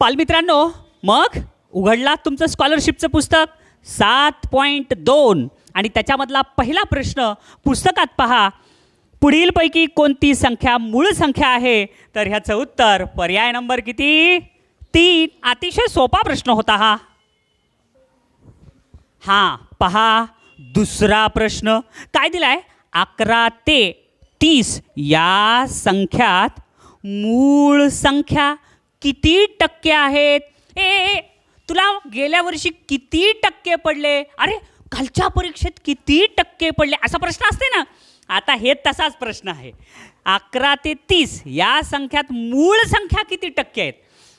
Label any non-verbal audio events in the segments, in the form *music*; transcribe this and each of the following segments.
बालमित्रांनो मग उघडला तुमचं स्कॉलरशिपचं पुस्तक? सात पॉईंट दोन. आणि त्याच्यामधला पहिला प्रश्न पुस्तकात पहा. पुढीलपैकी कोणती संख्या मूळ संख्या आहे? तर ह्याचं उत्तर पर्याय नंबर किती? तीन. अतिशय सोपा प्रश्न होता हा. हां पहा. दुसरा प्रश्न. काय दिलाय? अकरा ते तीस या संख्यात मूळ संख्या किती टक्के आहेत? ए ए, तुला गेल्या वर्षी किती टक्के पडले? अरे कालच्या परीक्षेत किती टक्के पडले? असा प्रश्न असते ना. आता हे तसाच प्रश्न आहे. अकरा ते तीस या संख्यात मूळ संख्या किती टक्के आहेत?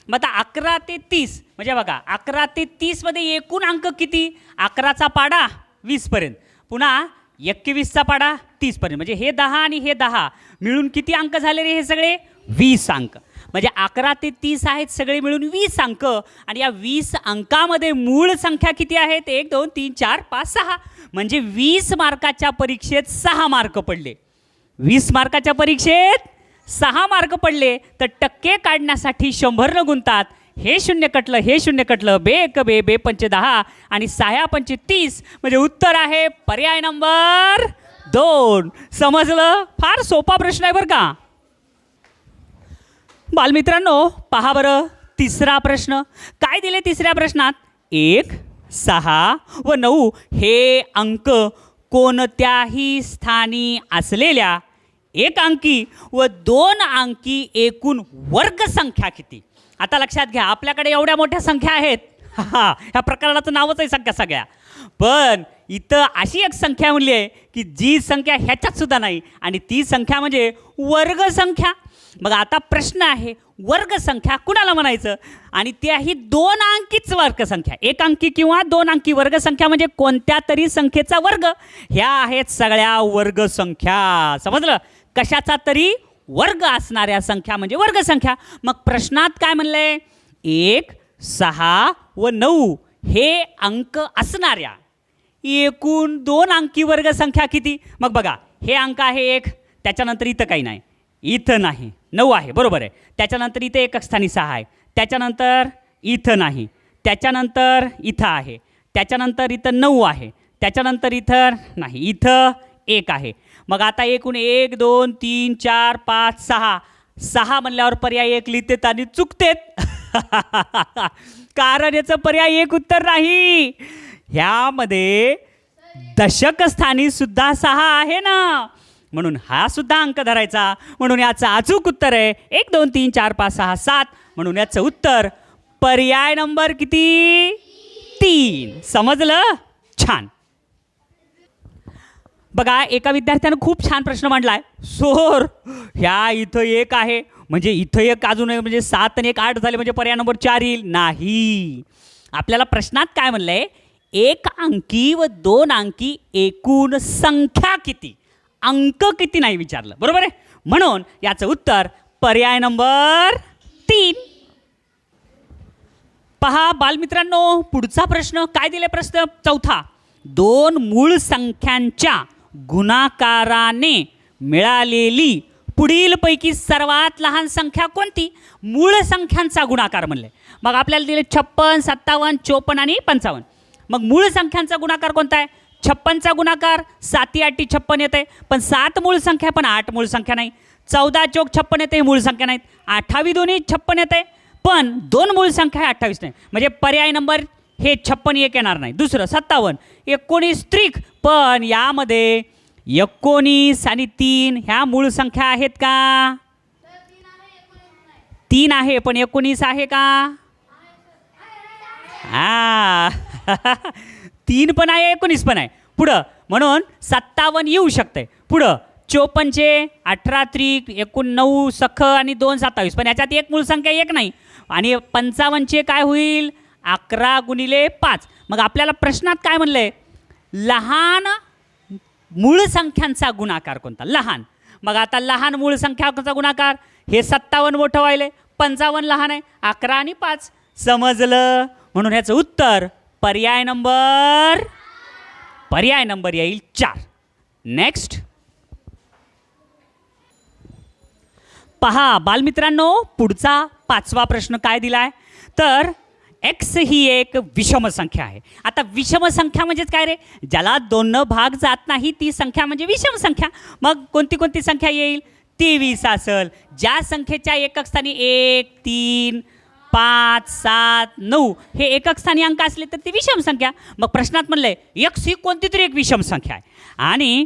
मग आता अकरा ते तीस म्हणजे बघा अकरा ते तीसमध्ये एकूण अंक किती? अकराचा पाडा वीसपर्यंत पुन्हा एकवीसचा पाडा तीसपर्यंत म्हणजे हे दहा आणि हे दहा मिळून किती अंक झाले रे हे सगळे? वीस अंक. म्हणजे अकरा ते तीस आहेत सगळे मिळून वीस अंक. आणि या वीस अंकामध्ये मूळ संख्या किती आहेत? एक दोन तीन चार पाच सहा. म्हणजे वीस मार्काच्या परीक्षेत सहा मार्क पडले. वीस मार्काच्या परीक्षेत सहा मार्क पडले तर टक्के काढण्यासाठी शंभर गुंतात. हे शून्य कटलं हे शून्य कटलं बे एक बे बे पंचे दहा आणि सहा पंचे तीस. म्हणजे उत्तर आहे पर्याय नंबर दोन. समजलं? फार सोपा प्रश्न आहे बरं का? बालमित्रांनो पहा बरं तिसरा प्रश्न. काय दिले तिसऱ्या प्रश्नात? एक सहा व नऊ हे अंक कोणत्याही स्थानी असलेल्या एक अंकी व दोन अंकी एकूण वर्गसंख्या किती? आता लक्षात घ्या आपल्याकडे एवढ्या मोठ्या संख्या आहेत. *laughs* हा ह्या प्रकरणाचं नावच आहे संख्या सगळ्या. पण इथं अशी एक संख्या म्हणली आहे की जी संख्या ह्याच्यात सुद्धा नाही. आणि ती संख्या म्हणजे वर्गसंख्या मग आता प्रश्न आहे वर्गसंख्या कुणाला म्हणायचं? आणि त्याही दोन अंकीच वर्गसंख्या एक अंकी किंवा दोन अंकी वर्गसंख्या म्हणजे कोणत्या तरी संख्येचा वर्ग. ह्या आहेत सगळ्या वर्गसंख्या समजलं? कशाचा तरी वर्ग असणाऱ्या संख्या म्हणजे वर्गसंख्या मग प्रश्नात काय म्हणलंय? एक सहा व नऊ हे अंक असणाऱ्या. एकूण दोन अंकी वर्गसंख्या किती? मग बघा हे अंक आहे एक त्याच्यानंतर इथं काही नाही. इथं नाही. नऊ आहे बरोबर आहे. त्याच्यानंतर इथं एकस्थानी सहा आहे. त्याच्यानंतर इथं नाही. त्याच्यानंतर इथं आहे. त्याच्यानंतर इथं नऊ आहे. त्याच्यानंतर इथं नाही इथं एक आहे. मग आता एकूण एक दोन तीन चार पाच सहा. सहा म्हणल्यावर पर्याय एक लिहितेत आणि चुकतेत. *laughs* कारण याचं पर्याय एक उत्तर नाही. ह्यामध्ये दशकस्थानी सुद्धा सहा आहे ना. म्हणून हा सुद्धा अंक धरायचा. म्हणून याचं अचूक उत्तर आहे. एक दोन तीन चार पाच सहा सात. म्हणून याचं उत्तर पर्याय नंबर किती? तीन. समजलं? छान. बघा एका विद्यार्थ्यानं खूप छान प्रश्न मांडलाय. सोर ह्या इथं एक आहे. म्हणजे इथं एक अजून म्हणजे सात आणि एक आठ झाले म्हणजे पर्याय नंबर चार येईल. नाही. आपल्याला प्रश्नात काय म्हणलंय? एक अंकी व दोन अंकी एकूण संख्या किती? अंक किती नाही विचारलं. बरोबर आहे? म्हणून याचं उत्तर पर्याय नंबर तीन. पहा बालमित्रांनो पुढचा प्रश्न काय दिले प्रश्न? चौथा. दोन मूळ संख्यांच्या गुणाकाराने मिळालेली पुढीलपैकी सर्वात लहान संख्या कोणती? मूळ संख्यांचा गुणाकार म्हणले. मग आपल्याला दिले छप्पन सत्तावन्न चोपन्न आणि पंचावन्न. मग मूळ संख्यांचा गुणाकार कोणता आहे? छप्पनचा गुणाकार साती आठी छप्पन येते. पण सात मूळ संख्या पण आठ मूळ संख्या नाही. चौदा चौक छप्पन येते मूळ संख्या नाहीत. अठ्ठावी दोन्ही छप्पन येते पण दोन मूळ संख्या आहे अठ्ठावीस नाही. म्हणजे पर्याय नंबर हे छप्पन एक येणार नाही. दुसरं सत्तावन्न. एकोणीस त्रिक पण यामध्ये एकोणीस आणि तीन ह्या मूळ संख्या आहेत का? तीन आहे पण एकोणीस आहे का? *laughs* तीन पण आहे एकोणीस पण आहे. पुढं म्हणून सत्तावन्न येऊ शकते पुढं चोपन्नचे अठरा त्रिक एकूण नऊ सख आणि दोन सत्तावीस. पण याच्यात एक मूळ संख्या एक नाही. आणि पंचावन्नचे काय होईल? अकरा गुणिले पाच. मग आपल्याला प्रश्नात काय म्हणलं आहे लहान मूळ संख्यांचा गुणाकार कोणता? लहान. मग आता लहान मूळ संख्याचा गुणाकार हे सत्तावन्न मोठं व्हायले पंचावन्न लहान आहे. अकरा आणि पाच. समजलं? म्हणून ह्याचं उत्तर पर्याय नंबर पर्याय नंबर येईल चार. नेक्स्ट पहा बालमित्रांनो पुढचा पाचवा प्रश्न काय दिलाय? तर एक्स ही एक विषम संख्या आहे. आता विषम संख्या म्हणजेच काय रे? ज्याला दोन भाग जात नाही ती संख्या म्हणजे विषम संख्या. मग कोणती कोणती संख्या येईल? तेवीस असेल. ज्या संख्येच्या एकक स्थानी एक तीन पाच सात नऊ. हे एकक स्थानी अंक असले तर ती विषम संख्या. मग प्रश्नात म्हणलं आहे यक्स ही कोणती तरी एक विषम संख्या आहे? आणि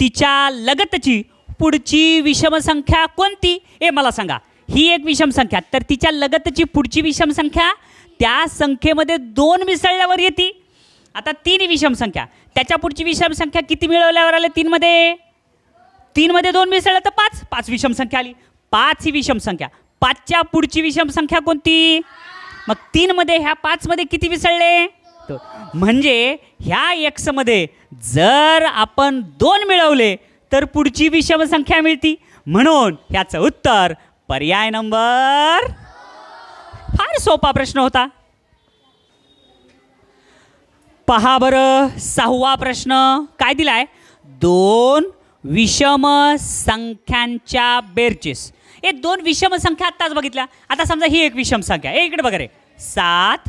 तिच्या लगतची पुढची विषम संख्या कोणती? हे मला सांगा. ही एक विषम संख्या. तर तिच्या लगतची पुढची विषम संख्या त्या संख्येमध्ये दोन मिसळल्यावर येते. आता तीन विषम संख्या. त्याच्या पुढची विषम संख्या किती मिळवल्यावर आले तीनमध्ये? तीनमध्ये दोन मिसळलं तर पाच. पाच विषम संख्या आली. पाच ही विषम संख्या. पाचच्या पुढची विषम संख्या कोणती? मग तीनमध्ये ह्या पाचमध्ये किती मिसळले? म्हणजे ह्या एक्समध्ये जर आपण दोन मिळवले तर पुढची विषम संख्या मिळती. म्हणून ह्याचं उत्तर पर्याय नंबर फार सोपा प्रश्न होता. पहा बरं सहावा प्रश्न. काय दिलाय? दोन विषम संख्यांच्या बेरचेस हे दोन विषम संख्या आत्ताच बघितल्या. आता समजा ही एक विषम संख्या आहे. ए इकडे बघा रे. सात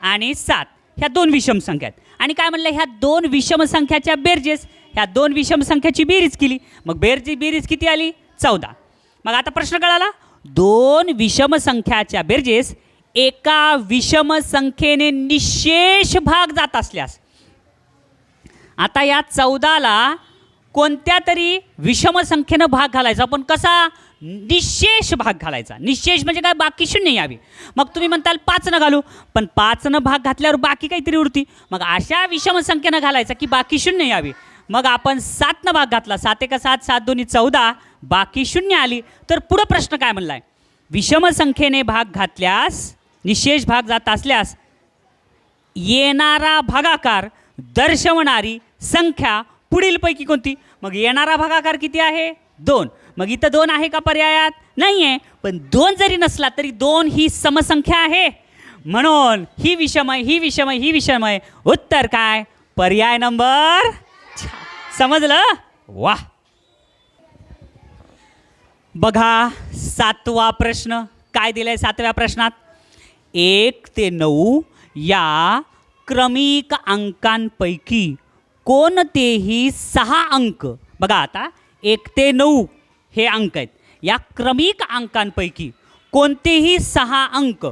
आणि सात. ह्या दोन विषम संख्या आहेत. आणि काय म्हणलं? ह्या दोन विषम संख्याच्या बेरजेस ह्या दोन विषम संख्याची बेरीज केली. मग बेरची बेरीज किती आली? चौदा. मग आता प्रश्न कळाला? दोन विषम संख्याच्या बेरजेस एका विषम संख्येने निशेष भाग जात असल्यास. आता या चौदाला कोणत्या तरी विषम संख्येनं भाग घालायचा पण कसा निशेष भाग घालायचा. निशेष म्हणजे काय? बाकी शून्य यावी. मग तुम्ही म्हणताल पाचनं घालू पण पाचनं भाग घातल्यावर बाकी काहीतरी उरती. मग अशा विषम संख्येनं घालायचा की बाकी शून्य यावी. मग आपण सातनं भाग घातला. सात एका सात सात दोन्ही चौदा बाकी शून्य आली तर पुढं प्रश्न काय म्हणलाय? विषम संख्येने भाग घातल्यास निशेष भाग जात असल्यास येणारा भागाकार दर्शवणारी संख्या पुढीलपैकी कोणती? मग येणारा भागाकार किती आहे? दोन. मग इथं दोन आहे का पर्यायात? नाही आहे पण दोन जरी नसला तरी दोन ही समसंख्या आहे. म्हणून ही विषमय ही विषमय ही विषमय. उत्तर काय? पर्याय नंबर समजलं? वा बघा सातवा प्रश्न. काय दिलाय सातव्या प्रश्नात? एक ते नऊ या क्रमिक अंकांपैकी कोणतेही सहा अंक? बघा आता एक ते नऊ हे अंक आहेत. या क्रमिक अंकांपैकी कोणतेही सहा अंक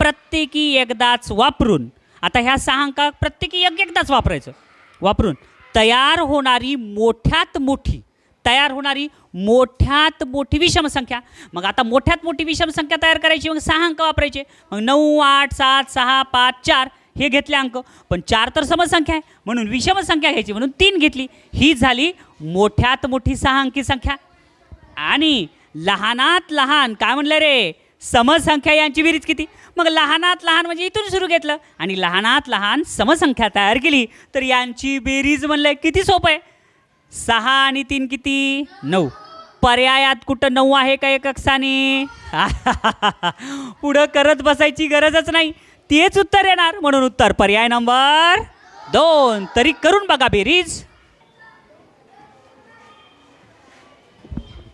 प्रत्येकी एकदाच वापरून आता ह्या सहा अंका प्रत्येकी एक एकदाच वापरायचं. वापरून तयार होणारी मोठ्यात मोठी तयार होणारी मोठ्यात मोठी विषम संख्या. मग आता मोठ्यात मोठी विषम संख्या तयार करायची मग सहा अंक वापरायचे. मग नऊ आठ सात सहा पाच चार. हे घेतले अंक. पण चार तर समसंख्या आहे. म्हणून विषम संख्या घ्यायची. म्हणून तीन घेतली. ही झाली मोठ्यात मोठी सहा अंकी संख्या. आणि लहानात लहान काय म्हणलं रे? समसंख्या यांची बिरीज किती? मग लहानात लहान म्हणजे इथून सुरू घेतलं. आणि लहानात लहान समसंख्या तयार केली तर यांची बेरीज म्हणलं किती सोपं आहे? सहा आणि तीन किती? नऊ. पर्यायात कुठं नऊ आहे का एक अक्षाने? *laughs* पुढं करत बसायची गरजच नाही. तेच उत्तर येणार म्हणून उत्तर पर्याय नंबर दोन. तरी करून बघा बेरीज.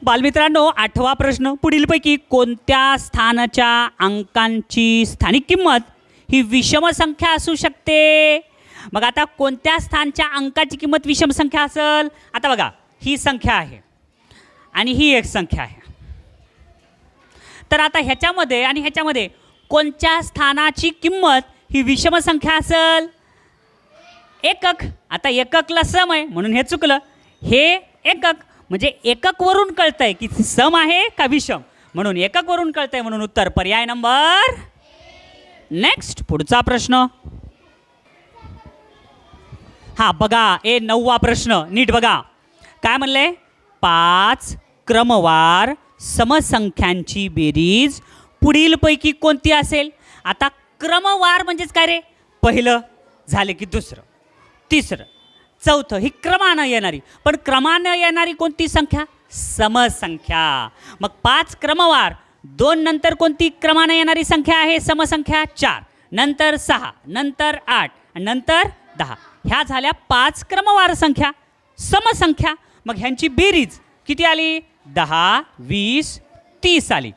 बालमित्रांनो आठवा प्रश्न. पुढीलपैकी कोणत्या स्थानाच्या अंकांची स्थानिक किंमत ही विषम संख्या असू शकते? मग आता कोणत्या स्थानच्या अंकाची किंमत विषम संख्या असेल? आता बघा ही संख्या आहे आणि ही एक संख्या आहे. तर आता ह्याच्यामध्ये आणि ह्याच्यामध्ये कोणत्या स्थानाची किंमत ही विषम संख्या असेल? एकक. आता एककला सम आहे म्हणून हे चुकलं. हे एकक म्हणजे एककवरून कळतंय की सम आहे का विषम? म्हणून एककवरून कळतंय म्हणून उत्तर पर्याय नंबर नेक्स्ट पुढचा प्रश्न. हा बघा ए नववा प्रश्न नीट बघा. काय म्हणले? पाच क्रमवार समसंख्यांची बेरीज पुढीलपैकी कोणती असेल? आता क्रमवार म्हणजेच काय रे? पहिलं झालं की दुसरं. तिसरं चौथं ही क्रमानं येणारी. पण क्रमानं येणारी कोणती संख्या? समसंख्या. मग पाच क्रमवार दोन नंतर कोणती क्रमानं येणारी संख्या आहे? समसंख्या चार नंतर सहा नंतर आठ नंतर दहा. ह्या झाल्या पाच क्रमवार संख्या. समसंख्या. मग ह्यांची बेरीज किती आली? दहा वीस तीस आली.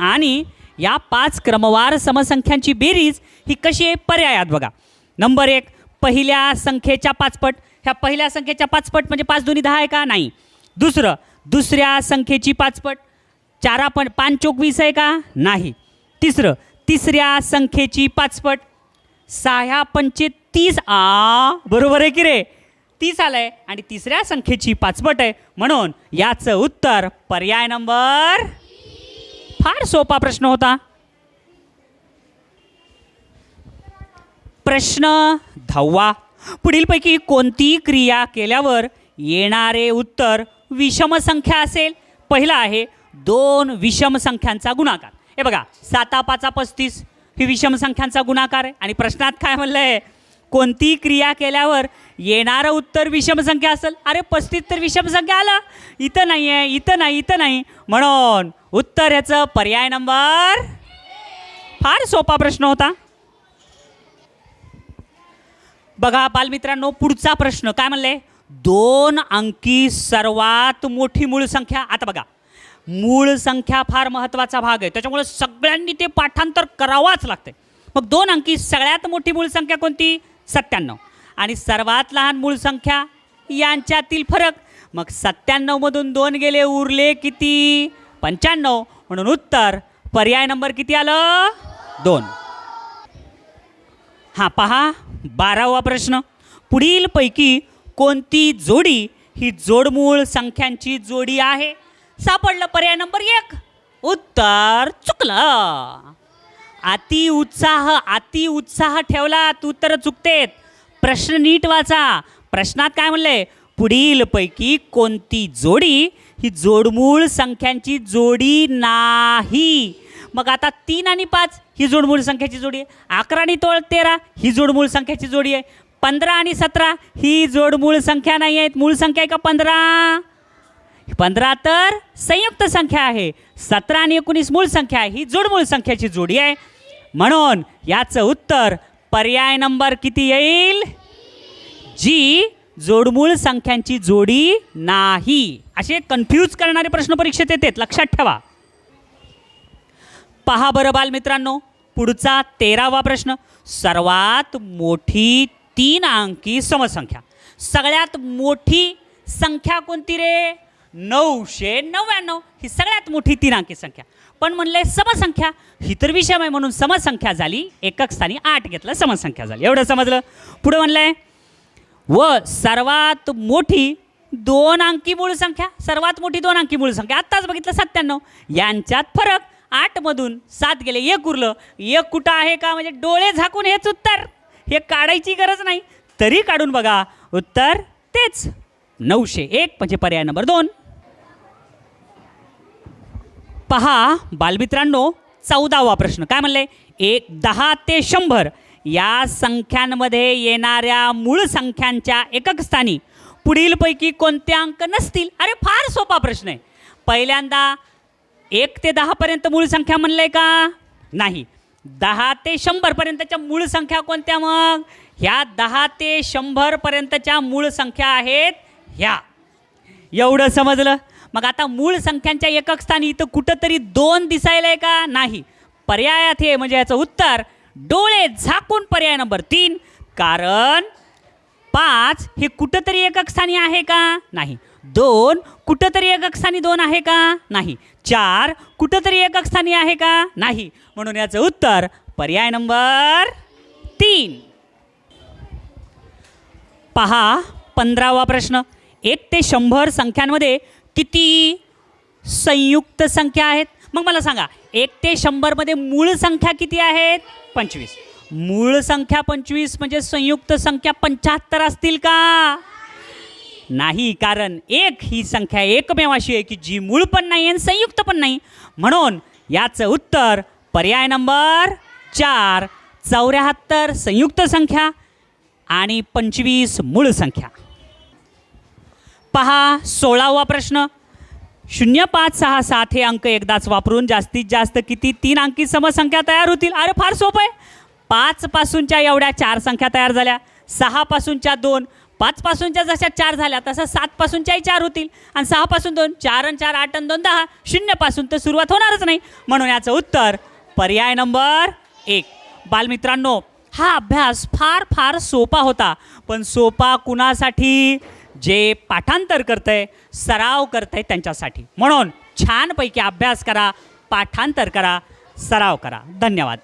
आणि या पाच क्रमवार समसंख्यांची बेरीज ही कशी आहे? पर्यायात बघा. नंबर एक पहिल्या संख्येच्या पाचपट. ह्या पहिल्या संख्येच्या पाचपट म्हणजे पाच दोन्ही दहा आहे का? नाही. दुसरं दुसऱ्या संख्येची पाचपट. चारा पण पाच चोकवीस आहे का? नाही. तिसरं तिसऱ्या संख्येची पाचपट. सहा पंचे तीस आ बरोबर आहे की रे? तीस आलंय आणि तिसऱ्या संख्येची पाचपट आहे. म्हणून याचं उत्तर पर्याय नंबर फार सोपा प्रश्न होता. प्रश्न दहावा. पुढीलपैकी कोणती क्रिया केल्यावर येणारे उत्तर विषम संख्या असेल? पहिला आहे दोन विषम संख्यांचा गुणाकार. हे बघा साता पाचा पस्तीस ही विषम संख्यांचा गुणाकार आहे. आणि प्रश्नात काय म्हणलं आहे कोणती क्रिया केल्यावर येणारं उत्तर विषम संख्या असेल? अरे पस्तीस तर विषम संख्या आला. इथं नाही आहे इथं नाही इथं नाही. म्हणून उत्तर ह्याचं पर्याय नंबर फार सोपा प्रश्न होता. बघा बालमित्रांनो पुढचा प्रश्न काय म्हणले? दोन अंकी सर्वात मोठी मूळ संख्या. आता बघा मूळ संख्या फार महत्त्वाचा भाग आहे. त्याच्यामुळे सगळ्यांनी ते पाठांतर करावाच लागते मग दोन अंकी सगळ्यात मोठी मूळ संख्या कोणती? सत्त्याण्णव. आणि सर्वात लहान मूळ संख्या यांच्यातील फरक. मग सत्त्याण्णवमधून दोन गेले उरले किती? पंच्याण्णव म्हणून उत्तर. पर्याय नंबर किती आलं? दोन. हां पहा बारावा प्रश्न. पुढीलपैकी कोणती जोडी ही जोडमूळ संख्यांची जोडी आहे? सापडलं पर्याय नंबर एक. उत्तर चुकलं. अति उत्साह अति उत्साह ठेवलात उत्तर चुकतेत. प्रश्न नीट वाचा. प्रश्नात काय म्हणलंय पुढीलपैकी कोणती जोडी ही जोडमूळ संख्यांची जोडी नाही. मग आता तीन आणि पाच ही जोडमूळ संख्याची जोडी आहे. अकरा आणि तोळ तेरा ही जोडमूळ संख्याची जोडी आहे. पंधरा आणि सतरा ही जोडमूळ संख्या नाही आहेत. मूळ संख्या आहे का पंधरा? पंधरा तर संयुक्त संख्या आहे. सतरा आणि एकोणीस मूळ संख्या आहे. ही जोडमूळ संख्याची जोडी आहे. म्हणून याचं उत्तर पर्याय नंबर किती येईल? जी जोडमूळ संख्यांची जोडी नाही. असे कन्फ्यूज करणारे प्रश्न परीक्षेत येतात. लक्षात ठेवा. पहा बरं बालमित्रांनो पुढचा तेरावा प्रश्न. सर्वात मोठी तीन अंकी समसंख्या. सगळ्यात मोठी संख्या कोणती रे? नऊशे नव्याण्णव. ही सगळ्यात मोठी तीन अंकी संख्या. पण म्हणले समसंख्या. ही तर विषम आहे म्हणून समसंख्या झाली. एकक स्थानी आठ घेतलं समसंख्या झाली. एवढं समजलं? पुढं म्हणलंय व सर्वात मोठी दोन अंकी मूळ संख्या सर्वात मोठी दोन अंकी मूळ संख्या. आत्ताच बघितलं सत्त्याण्णव. यांच्यात फरक. आठमधून सात गेले. एक उरलं. एक कुठं आहे का? म्हणजे डोळे झाकून हेच उत्तर. हे काढायची गरज नाही. तरी काढून बघा. उत्तर तेच. नऊशे एक म्हणजे पर्याय नंबर दोन. पहा बालमित्रांनो चौदावा प्रश्न. काय म्हणले? एक दहा ते शंभर. या संख्यांमध्ये येणाऱ्या मूळ संख्यांच्या एकक स्थानी पुढीलपैकी कोणते अंक नसतील? अरे फार सोपा प्रश्न आहे. पहिल्यांदा एक ते दहापर्यंत मूळ संख्या म्हणलं आहे का? नाही. दहा ते शंभरपर्यंतच्या मूळ संख्या कोणत्या मग? ह्या दहा ते शंभरपर्यंतच्या मूळ संख्या आहेत ह्या. एवढं समजलं? मग आता मूळ संख्यांच्या एकक स्थानी इथं कुठंतरी दोन दिसायला आहे का? नाही. पर्यायात हे म्हणजे याचं उत्तर डोळे झाकून पर्याय नंबर तीन. कारण पाच हे कुठंतरी एकक स्थानी आहे का? नाही. दोन कुठंतरी एकक स्थानी दोन आहे का? नाही. चार कुठंतरी एकक स्थानी आहे का? नाही. म्हणून याचं उत्तर पर्याय नंबर तीन. पहा पंधरावा प्रश्न. एक ते शंभर संख्यांमध्ये किती संयुक्त संख्या आहेत? मग मला सांगा एक ते शंभरमध्ये मूळ संख्या किती आहेत? पंचवीस. मूळ संख्या पंचवीस म्हणजे संयुक्त संख्या पंच्याहत्तर असतील का? नाही कारण एक ही संख्या एकमेव अशी आहे की जी मूळ पण नाही आणि संयुक्त पण नाही. म्हणून याचं उत्तर पर्याय नंबर चार चौऱ्याहत्तर संयुक्त संख्या आणि पंचवीस मूळ संख्या. पहा सोळावा प्रश्न. शून्य पाच सहा सात हे अंक एकदाच वापरून जास्तीत जास्त किती तीन अंकी समसंख्या तयार होतील? अरे फार सोपं आहे. पाचपासूनच्या एवढ्या चार संख्या तयार झाल्या. सहापासूनच्या दोन पाचपासूनच्या जशा चार झाल्या तसं सातपासूनच्याही चार होतील. आणि सहापासून दोन चार आणि चार आठ आणि दोन दहा शून्यपासून तर सुरुवात होणारच नाही. म्हणून याचं उत्तर पर्याय नंबर एक. बालमित्रांनो हा अभ्यास फार फार सोपा होता. पण सोपा कुणासाठी? जे पाठांतर करतंय सराव करतंय त्यांच्यासाठी. म्हणून छानपैकी अभ्यास करा पाठांतर करा सराव करा. धन्यवाद.